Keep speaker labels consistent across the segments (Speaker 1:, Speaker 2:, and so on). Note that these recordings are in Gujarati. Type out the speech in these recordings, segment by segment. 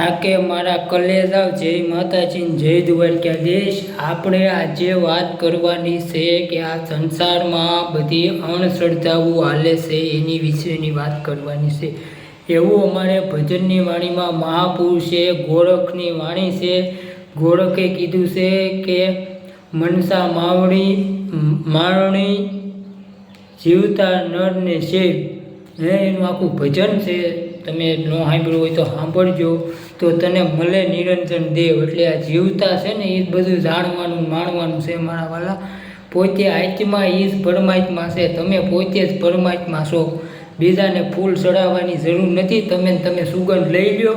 Speaker 1: આ કે મારા કલેજાવ જય માતાજી ને જય દ્વારકા દેશ આપણે આજે વાત કરવાની છે કે આ સંસારમાં બધી અણશ્રદ્ધાઓ હાલે છે, એની વિશેની વાત કરવાની છે. એવું અમારે ભજનની વાણીમાં મહાપુરુષે ગોરખની વાણી છે. ગોરખે કીધું છે કે મનસા માવણી મારણી જીવતા નરને છે હે, એનું આખું ભજન છે. તમે ન સાંભળ્યું હોય તો સાંભળજો. તો તને મળે નિરંજન દેવ એટલે આ જીવતા છે ને એ બધું જાણવાનું માણવાનું છે મારા વાલા. પોતે આત્મા એ જ પરમાત્મા છે. તમે પોતે જ પરમાત્મા છો. બીજાને ફૂલ ચડાવવાની જરૂર નથી. તમે તમે સુગંધ લઈ લ્યો.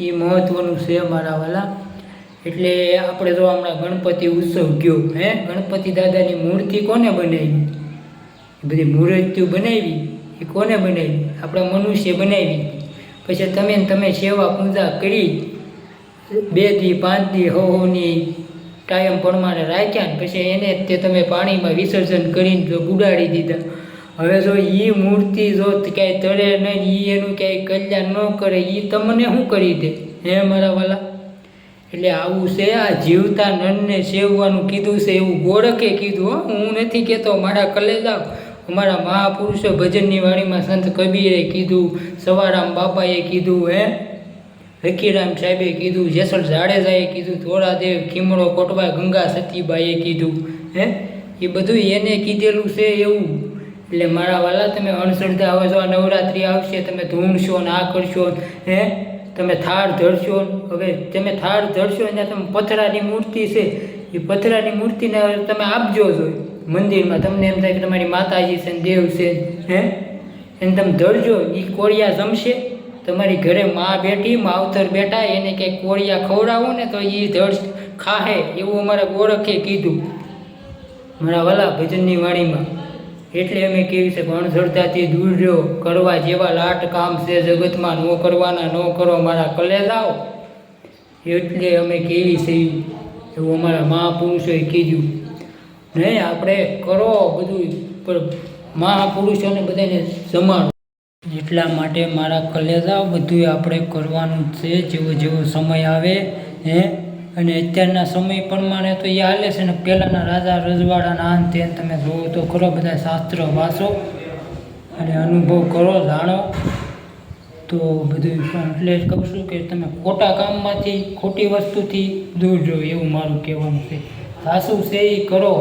Speaker 1: એ મહત્ત્વનું છે મારા વાલા. એટલે આપણે જો હમણાં ગણપતિ ઉત્સવ ગયો, હે? ગણપતિ દાદાની મૂર્તિ કોને બનાવી? બધી મૂર્તિઓ બનાવી. એ કોને બનાવી? આપણા મનુષ્ય બનાવી. પછી તમે તમે સેવા પૂજા કરી બે દી પાંચ દી હોની કાયમ પ્રમાણે રાખ્યા ને પછી એને તે તમે પાણીમાં વિસર્જન કરીને જો ગુડાડી દીધા. હવે જો એ મૂર્તિ જો ક્યાંય તળે નહીં એ એનું ક્યાંય કલ્યાણ ન કરે એ તમને શું કરી દે? હે મારા વાલા? એટલે આવું છે, આ જીવતા નરને સેવવાનું કીધું છે, એવું ગોળકે કીધું, હો. નથી કહેતો મારા કલેજાઓ અમારા મહાપુરુષો ભજનની વાણીમાં સંત કબીરે કીધું, સવારામ બાપાએ કીધું, હે? હકીરામ સાહેબે કીધું, જેસલ જાડેજાએ કીધું થોડાદેવ ખીમડો કોટવા, ગંગા સતીબાઈએ કીધું, હે? એ બધું એને કીધેલું છે એવું. એટલે મારા વાલા, તમે અણશ્રદ્ધા હવે જો નવરાત્રિ આવશે, તમે ધૂણશો ને આ કરશો હે? તમે થાળ ધરશો હવે તમે થાળ ધરશો અને તમે પથરાની મૂર્તિ છે. એ પથરાની મૂર્તિને તમે આપજો જો મંદિરમાં તમને એમ થાય કે તમારી માતાજી છે દેવ છે, હે? એને તમે ધરજો એ કોળિયા જમશે. તમારી ઘરે મા બેઠી માવતર બેઠા, એને કંઈક કોળિયા ખવડાવો ને તો એ ધડ ખાહે, એવું અમારા ઓળખે કીધું. મારા વાલા ભજનની વાણીમાં. એટલે અમે કેવી છે અણધરતાથી દૂર રહ્યો, કરવા જેવા લાટ કામ છે, જગતમાં ન કરવાના, ન કરો મારા કલેજાઓ. એટલે અમે કેવી છે એવું અમારા મહાપુરુષોએ કીધું. નહીં આપણે કરો બધું, પણ મહાપુરુષોને બધાને જમાડો એટલા માટે મારા કલેજાઓ બધું આપણે કરવાનું છે, જેવો જેવો સમય આવે, હે? અને અત્યારના સમય પ્રમાણે તો એ હાલે છે ને, પહેલાંના રાજા રજવાડાના આન તેન તમે જોવો તો ખરો, બધા શાસ્ત્ર વાંચો અને અનુભવ કરો, જાણો. તો બધું એટલે જ કહું છું કે તમે ખોટા કામમાંથી, ખોટી વસ્તુથી દૂર રહો, એવું મારું કહેવાનું છે. સાસુ છે એ કરો,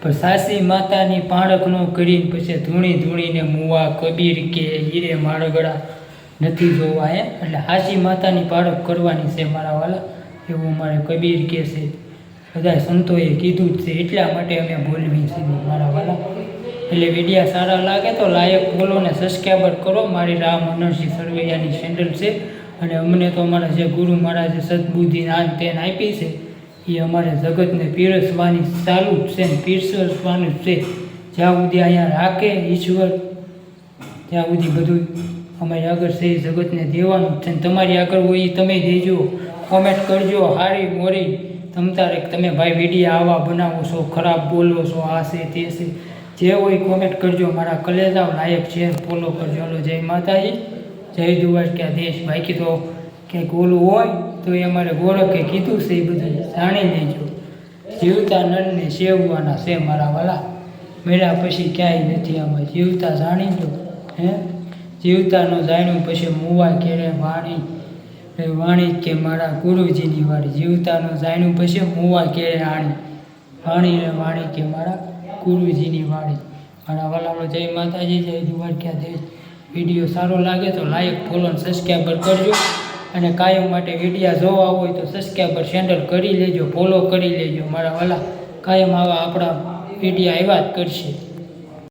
Speaker 1: પણ સાસી માતાની પાળક ન કરીને પછી ધૂણી ધૂણીને મુવા કબીર કે હીરે માળગડા નથી જોવા એ એટલે હાસી માતાની પાળક કરવાની છે મારા વાલા, એવું મારે કબીર કહે છે. બધા સંતોએ કીધું જ છે, એટલા માટે અમે બોલવી છે મારા વાલા. એટલે વિડીયા સારા લાગે તો લાયક બોલો ને સબસ્ક્રાઈબર કરો. મારી રામ અનરસિંહ સરવૈયાની ચેનલ છે. અને અમને તો અમારા જે ગુરુ મહારાજે સદબુદ્ધિ આન તેન આપી છે. એ અમારે જગતને પીરસવાની ચાલુ જ છે ને પીરસવાનું જ છે. જ્યાં સુધી અહીંયા રાખે ઈશ્વર, ત્યાં સુધી બધું અમારી આગળ છે જગતને દેવાનું છે ને તમારી આગળ હોય એ તમે દેજો. કોમેન્ટ કરજો, હારી મોરી. તમ તારે તમે ભાઈ વિડીયા આવા બનાવો છો, ખરાબ બોલો છો, આ છે, તે છે. જે હોય કોમેન્ટ કરજો, મારા કલેજાઓ લાયક છે ફોલો કરજો. હલો, જય માતાજી. જય દ્વારકા દેશ બાકી તો ક્યાંક ઓલું હોય તો એ અમારે ગોરખે કીધું છે એ બધું જાણી લેજો. જીવતા નરને સેવવાના છે મારા વાલા. મેળા પછી ક્યાંય નથી આમાં. જીવતા જાણી લો, હે? જીવતાનો જાણ્યું પછી મુવા કેળે વાણી વાણી કે મારા ગુરુજીની વાણી. જીવતાનો જાણ્યું પછી મુવા કેળે આણી. વાણી રે વાણી કે મારા ગુરુજીની વાણી. મારા વાલાનો જય માતાજી, જય દ્વારકા દેશ વીડિયો સારો લાગે તો લાઈક ફોલો સબસ્ક્રાઈબર કરજો. અને કાયમ માટે વિડીયા જોવા હોય તો સબસ્ક્રાઈબર સેન્ડલ કરી લેજો ફોલો કરી લેજો. મારા વાલા કાયમ આવા આપણા વિડીયા આવ્યા જ કરશે.